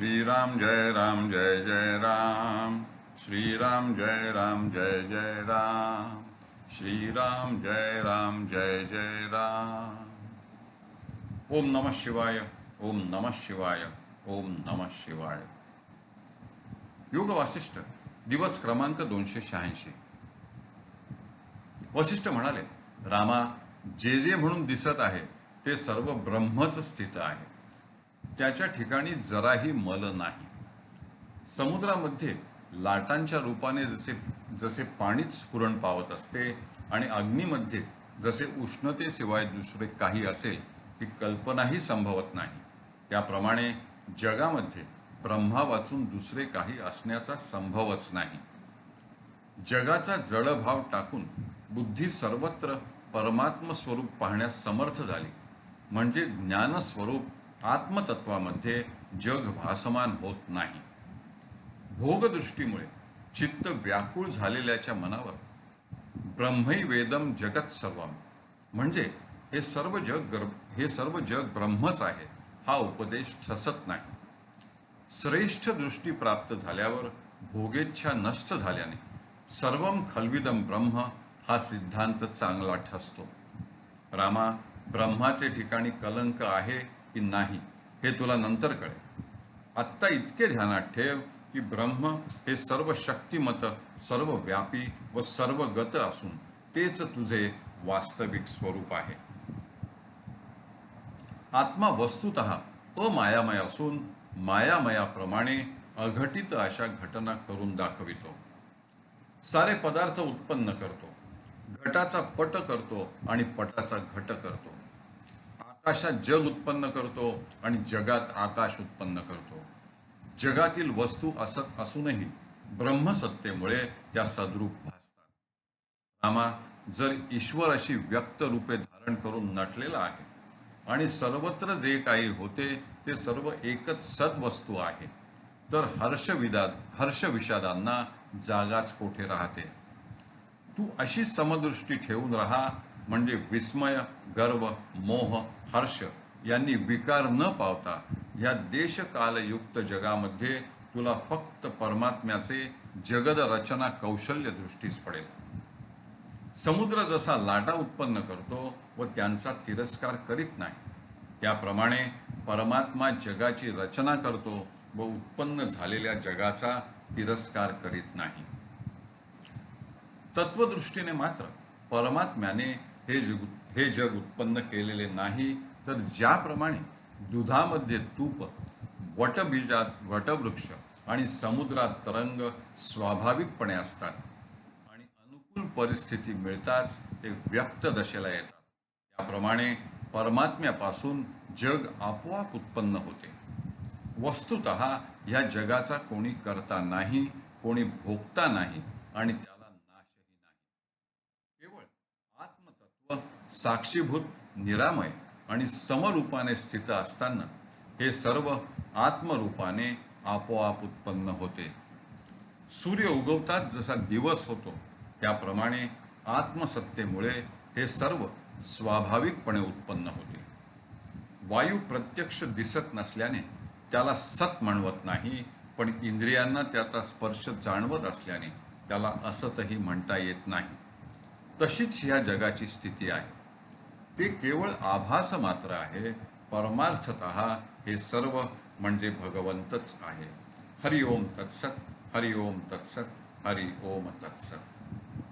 श्रीराम जय राम जय जय राम। श्रीराम जय राम जय जय राम। श्रीराम जय राम जय जय राम। ओम नमः शिवाय ओम नमः शिवाय ओम नमः शिवाय। योग वासिष्ठ दिवस क्रमांक दोनशे शहाऐंशी. वशिष्ठ म्हणाले रामा जे जे म्हणून दिसत आहे ते सर्व ब्रह्मच स्थित आहे. त्याच्या ठिकाणी जराही मल नाही. समुद्रामध्ये लाटांच्या रूपाने जसे जसे पाणीच स्फुरण पावत असते आणि अग्नीमध्ये जसे उष्णतेशिवाय दुसरे काही असेल ही कल्पनाही संभवत नाही. त्याप्रमाणे जगामध्ये ब्रह्मा वाचून दुसरे काही असण्याचा संभवच नाही. जगाचा जडभाव टाकून बुद्धी सर्वत्र परमात्म स्वरूप पाहण्यास समर्थ झाली. म्हणजे ज्ञानस्वरूप आत्मतत्वामध्ये जग भासमान होत नाही. भोगदृष्टीमुळे चित्त व्याकुळ झालेल्याच्या मनावर ब्रह्मै वेदम जगत सर्वम. म्हणजे हे सर्व जग हे सर्व जग ब्रह्मच आहे हा उपदेश ठसत नाही. श्रेष्ठ दृष्टी प्राप्त झाल्यावर भोगेच्छा नष्ट झाल्याने सर्वम खलविदम ब्रह्म हा सिद्धांत चांगला ठसतो. रामा ब्रह्माचे ठिकाणी कलंक आहे की नाही हे तुला नंतर कळेल. आत्ता इतके ध्यानात ठेव की ब्रह्म हे सर्व शक्तिमत सर्व व्यापी व सर्व गत असून तेच तुझे वास्तविक स्वरूप आहे. आत्मा वस्तुत अमायामय असून मायामयाप्रमाणे अघटित अशा घटना करून दाखवितो. सारे पदार्थ उत्पन्न करतो. घटाचा पट करतो आणि पटाचा घट करतो. आकाशात जग उत्पन्न करतो आणि जगात आकाश उत्पन्न करतो. जगातील वस्तू असत असूनही ब्रह्मसत्तेमुळे त्या सद्रूप भासतात. रामा जर ईश्वर अशी व्यक्त रूपे धारण करून नटलेला आहे आणि सर्वत्र जे काही होते ते सर्व एकच सद्वस्तू आहे तर हर्षविदाद हर्षविषादांना जागाच कोठे राहते? तू अशी समदृष्टी ठेवून राहा म्हणजे विस्मय गर्व मोह हर्ष यांनी विकार न पावता या देशकालयुक्त जगामध्ये तुला फक्त परमात्म्याचे जगद रचना कौशल्य दृष्टीस पडेल. समुद्र जसा लाटा उत्पन्न करतो व त्यांचा तिरस्कार करीत नाही त्याप्रमाणे परमात्मा जगाची रचना करतो व उत्पन्न झालेल्या जगाचा तिरस्कार करीत नाही. तत्वदृष्टीने मात्र परमात्म्याने हे जग हे जग उत्पन्न केलेले नाही तर ज्याप्रमाणे दुधामध्ये तूप वटबीजात वटवृक्ष आणि समुद्रात तरंग स्वाभाविकपणे असतात आणि अनुकूल परिस्थिती मिळताच ते व्यक्त दशेला येतात. त्याप्रमाणे परमात्म्यापासून जग आपोआप उत्पन्न होते. वस्तुत ह्या जगाचा कोणी करता नाही कोणी भोगता नाही आणि त्याला नाशही नाही केवळ आत्मतत्व साक्षीभूत निरामय आणि समरूपाने स्थित असताना हे सर्व आत्मरूपाने आपोआप उत्पन्न होते. सूर्य उगवताच जसा दिवस होतो त्याप्रमाणे आत्मसत्तेमुळे हे सर्व स्वाभाविकपणे उत्पन्न होते. वायू प्रत्यक्ष दिसत नसल्याने त्याला सत म्हणवत नाही पण इंद्रियांना त्याचा स्पर्श जाणवत असल्याने त्याला असतही म्हणता येत नाही. तशीच ह्या जगाची स्थिती आहे. ते केवळ आभास मात्र आहे. परमार्थत हे सर्व म्हणजे भगवंतच आहे. हरिओम तत्सत हरिओम तत्सत हरि ओम तत्सत.